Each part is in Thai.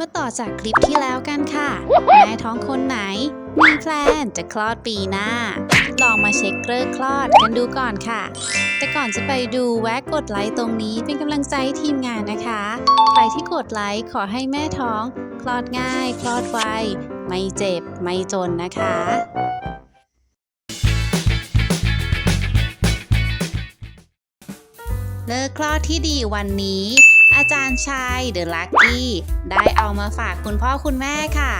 มาต่อจากคลิปที่แล้วกันค่ะแม่ท้องคนไหน มีแพลนจะคลอดปีหน้า ลองมาเช็คเลิกคลอดกันดูก่อนค่ะ แต่ก่อนจะไปดูแวะกดไลค์ตรงนี้เป็นกำลังใจให้ทีมงานนะคะ ใครที่กดไลค์ขอให้แม่ท้อง คลอดง่าย คลอดไว ไม่เจ็บ ไม่จนนะคะเลิกคลอดที่ดีวันนี้ อาจารย์ชายเดอะลักกี้ได้เอามาฝากคุณพ่อคุณแม่ค่ะ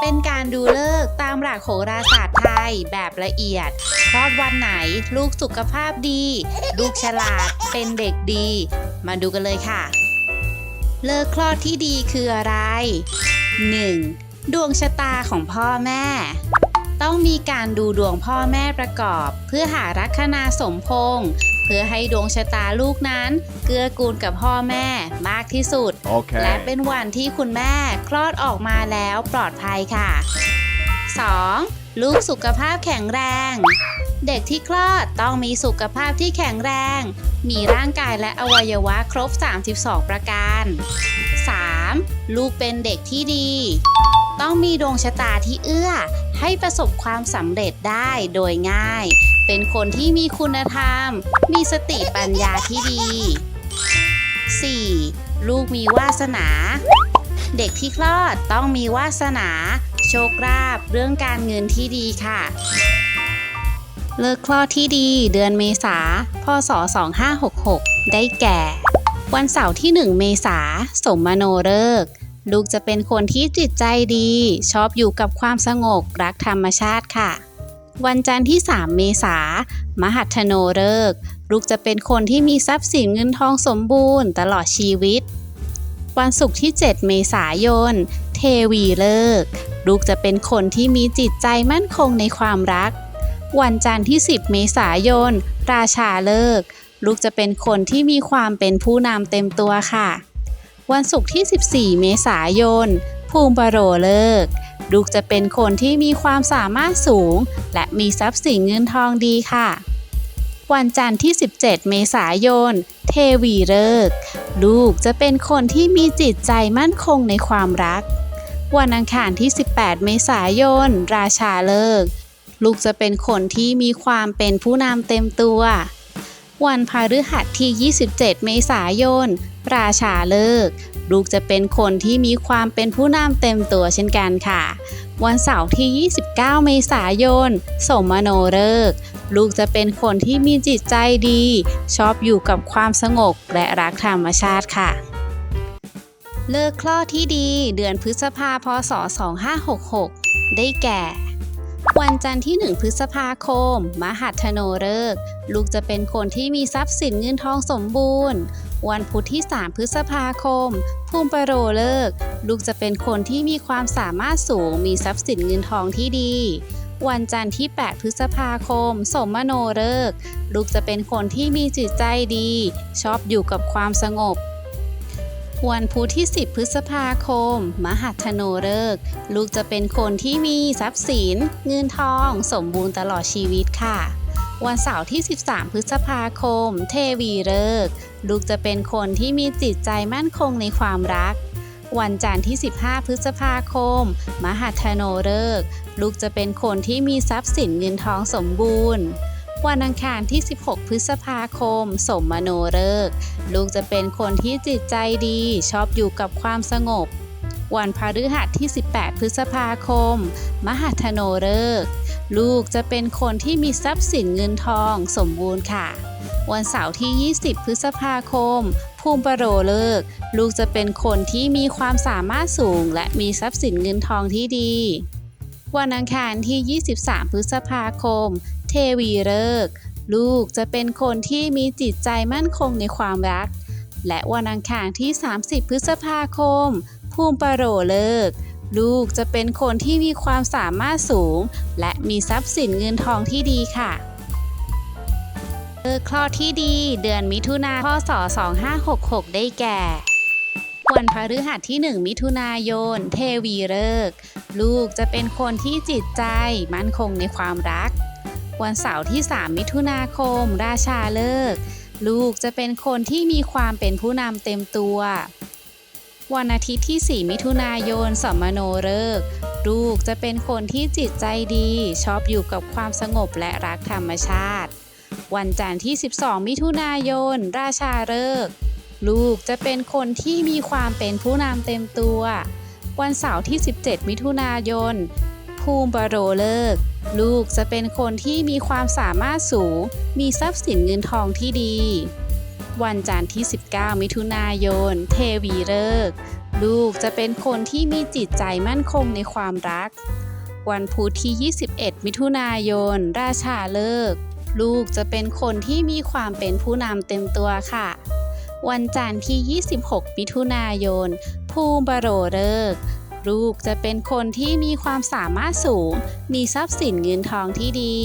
เป็นการดูเลิกตามหลักโหราศาสตร์ไทยแบบละเอียดคลอดวันไหนลูกสุขภาพดี ลูกฉลาดเป็นเด็กดี มาดูกันเลยค่ะ เลิกคลอดที่ดีคืออะไร 1. ดวงชะตาของพ่อแม่ต้องมีการดูดวงพ่อแม่ประกอบ เพื่อหาลัคนาสมพงษ์ เพื่อให้ดวงชะตาลูกนั้น เกื้อกูลกับพ่อแม่มากที่สุดและ Okay. เป็นวันที่คุณแม่คลอดออกมาแล้วปลอดภัยค่ะ 2. ลูกสุขภาพแข็งแรง เด็กที่คลอดต้องมีสุขภาพที่แข็งแรง มีร่างกายและอวัยวะครบ 32 ประการ 3. ลูกเป็นเด็กที่ดี ต้องมีดวงชะตาที่เอื้อ ให้ประสบความสำเร็จได้โดยง่าย เป็นคนที่มีคุณธรรม มีสติปัญญาที่ดี 4. ลูกมีวาสนา เด็กที่คลอดต้องมีวาสนา โชคลาภเรื่องการเงินที่ดีค่ะ เลิกคลอดที่ดีเดือนเมษาพศ 2566 ได้แก่ วันเสาร์ที่ 1 เมษาสมมโนเลิกลูกจะเป็นคนที่จิตใจดี ชอบอยู่กับความสงบรักธรรมชาติค่ะ วันจันทร์ที่ 3 เมษามหัทโนเลิกลูกจะเป็นคนที่มีทรัพย์สินเงินทองสมบูรณ์ตลอดชีวิต วันศุกร์ที่ 7 เมษายน เทวีเลิกลูกจะเป็นคนที่มีจิตใจมั่นคงในความรัก วันจันทร์ที่ 10 เมษายน ราชาเลิกลูกจะเป็นคนที่มีความเป็นผู้นำเต็มตัวค่ะ วันศุกร์ที่ 14 เมษายน ภูมิปโรเลิก ลูกจะเป็นคนที่มีความสามารถสูง และมีทรัพย์สินเงินทองดีค่ะ วันจันทร์ที่ 17 เมษายน เทวีเลิกษ์ลูกจะเป็นคนที่มีจิตใจมั่นคงในความรัก วันอังคารที่ 18 เมษายน ราชาเลิกษ์ลูกจะเป็นคนที่มีความเป็นผู้นำเต็มตัว วันพฤหัสที่ 27 เมษายน ราชาเลิก ลูกจะเป็นคนที่มีความเป็นผู้นำเต็มตัวเช่นกันค่ะ วันเสาร์ที่ 29 เมษายน สมโนเลิก ลูกจะเป็นคนที่มีจิตใจดี ชอบอยู่กับความสงบและรักธรรมชาติค่ะ เลิกคลอดที่ดีเดือนพฤษภาพศ 2566 ได้แก่ วันจันทร์ที่ 1 พฤษภาคม มหัทโนเลิกษ์ลูกจะเป็นคนที่มีทรัพย์สินเงินทองสมบูรณ์ วันพุธที่ 3 พฤษภาคม ภูมิปโรเลิก ลูกจะเป็นคนที่มีความสามารถสูง มีทรัพย์สินเงินทองที่ดี วันจันทร์ที่ 8 พฤษภาคม สมโนเลิกษ์ลูกจะเป็นคนที่มีจิตใจดี ชอบอยู่กับความสงบ วันพุธที่ 10 พฤษภาคม มหัทโนเลิก ลูกจะเป็นคนที่มีทรัพย์สิน เงินทอง สมบูรณ์ตลอดชีวิตค่ะ วันเสาร์ที่ 13 พฤษภาคม เทวีเลิก ลูกจะเป็นคนที่มีจิตใจมั่นคงในความรัก วันจันทร์ที่ 15 พฤษภาคม มหัทโนเลิก ลูกจะเป็นคนที่มีทรัพย์สินเงินทองสมบูรณ์ วันอังคารที่ 16 พฤษภาคมสมโนเลิกลูกจะเป็นคนที่จิตใจดี ชอบอยู่กับความสงบ วันพฤหัสที่ 18 พฤษภาคม มหัทโนเลิกลูกจะเป็นคนที่มีทรัพย์สินเงินทองสมบูรณ์ค่ะ วันเสาร์ที่ 20 พฤษภาคม ภูมิปโรเลิก ลูกจะเป็นคนที่มีความสามารถสูง และมีทรัพย์สินเงินทองที่ดี วันอังคารที่ 23 พฤษภาคม วีเลิกษ์ลูกจะเป็นคนที่มีจิตใจมั่นคงในความรัก และวันอังคารที่ 30 พฤษภาคม ภูมิปโรเลิก ลูกจะเป็นคนที่มีความสามารถสูง และมีทรัพย์สินเงินทองที่ดีค่ะเลิกคลอดที่ดีเดือนมิถุนาพศ 2566 ได้แก่วันพฤหัสที่ 1 มิถุนายน เทวีเลิก ลูกจะเป็นคนที่จิตใจมั่นคงในความรัก วันเสาร์ที่ 3 มิถุนาคม ราชาเลิก ลูกจะเป็นคนที่มีความเป็นผู้นำเต็มตัว วันอาทิตย์ที่ 4 มิถุนายนสมโนฤกษ์ลูกจะเป็นคนที่จิตใจดี ชอบอยู่กับความสงบและรักธรรมชาติ วันจันทร์ที่ 12 มิถุนายน ราชาฤกษ์ลูกจะเป็นคนที่มีความเป็นผู้นำเต็มตัว วันเสาร์ที่ 17 มิถุนายน ภูมิบโรเลิก ลูกจะเป็นคนที่มีความสามารถสูง มีทรัพย์สินเงินทองที่ดี วันจันทร์ที่ 19 มิถุนายน เทวีฤกษ์ลูกจะเป็นคนที่มีจิตใจมั่นคงในความรัก วันพุธที่ 21 มิถุนายน ราชาฤกษ์ลูกจะเป็นคนที่มีความเป็นผู้นำเต็มตัวค่ะ วันจันทร์ที่ 26 มิถุนายน ภูมิบโรฤกษ์ ลูกจะเป็นคนที่มีความสามารถสูง มีทรัพย์สินเงินทองที่ดี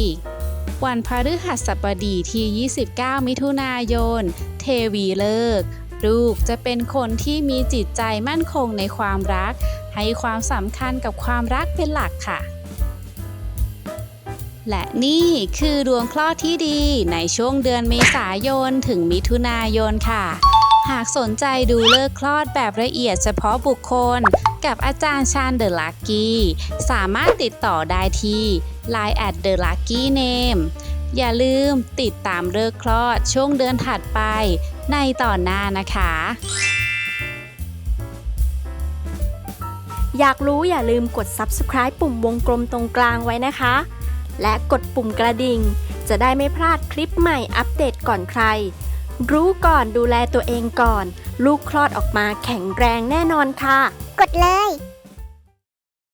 วันพฤหัสบดีที่ 29 มิถุนายน เทวีฤกษ์ลูกจะเป็นคนที่มีจิตใจมั่นคงในความรัก ให้ความสำคัญกับความรักเป็นหลักค่ะ และนี่คือดวงคลอดที่ดีในช่วงเดือนเมษายนถึงมิถุนายนค่ะหากสนใจดูเลิกคลอดแบบละเอียดเฉพาะบุคคล กับอาจารย์ชาญเดอะลักกี้สามารถติดต่อได้ที่ Line at the lucky name อย่าลืมติดตามเลิกคลอดช่วงเดือนถัดไปในตอนหน้านะคะ อยากรู้อย่าลืมกด subscribe ปุ่มวงกลมตรงกลางไว้นะคะ และกดปุ่มกระดิ่ง จะได้ไม่พลาดคลิปใหม่อัปเดตก่อนใคร รู้ก่อนดูแลตัวเองก่อน ลูกคลอดออกมาแข็งแรงแน่นอนค่ะ กดเลย